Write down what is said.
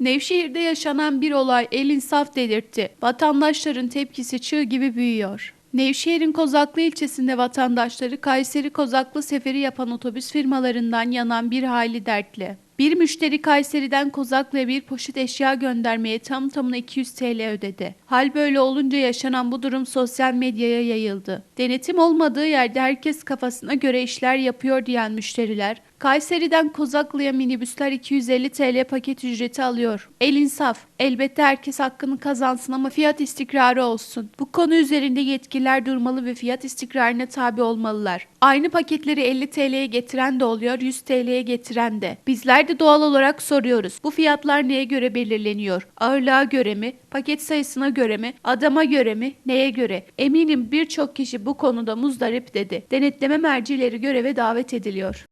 Nevşehir'de yaşanan bir olay el insaf delirtti. Vatandaşların tepkisi çığ gibi büyüyor. Nevşehir'in Kozaklı ilçesinde vatandaşları Kayseri Kozaklı seferi yapan otobüs firmalarından yanan bir hayli dertli. Bir müşteri Kayseri'den Kozaklı'ya bir poşet eşya göndermeye tam tamına 200 TL ödedi. Hal böyle olunca yaşanan bu durum sosyal medyaya yayıldı. Denetim olmadığı yerde herkes kafasına göre işler yapıyor diyen müşteriler, Kayseri'den Kozaklı'ya minibüsler 250 TL paket ücreti alıyor. El insaf. Elbette herkes hakkını kazansın ama fiyat istikrarı olsun. Bu konu üzerinde yetkililer durmalı ve fiyat istikrarına tabi olmalılar. Aynı paketleri 50 TL'ye getiren de oluyor, 100 TL'ye getiren de. Bizler de doğal olarak soruyoruz. Bu fiyatlar neye göre belirleniyor? Ağırlığa göre mi? Paket sayısına göre mi? Adama göre mi? Neye göre? Eminim birçok kişi bu konuda muzdarip dedi. Denetleme mercileri göreve davet ediliyor.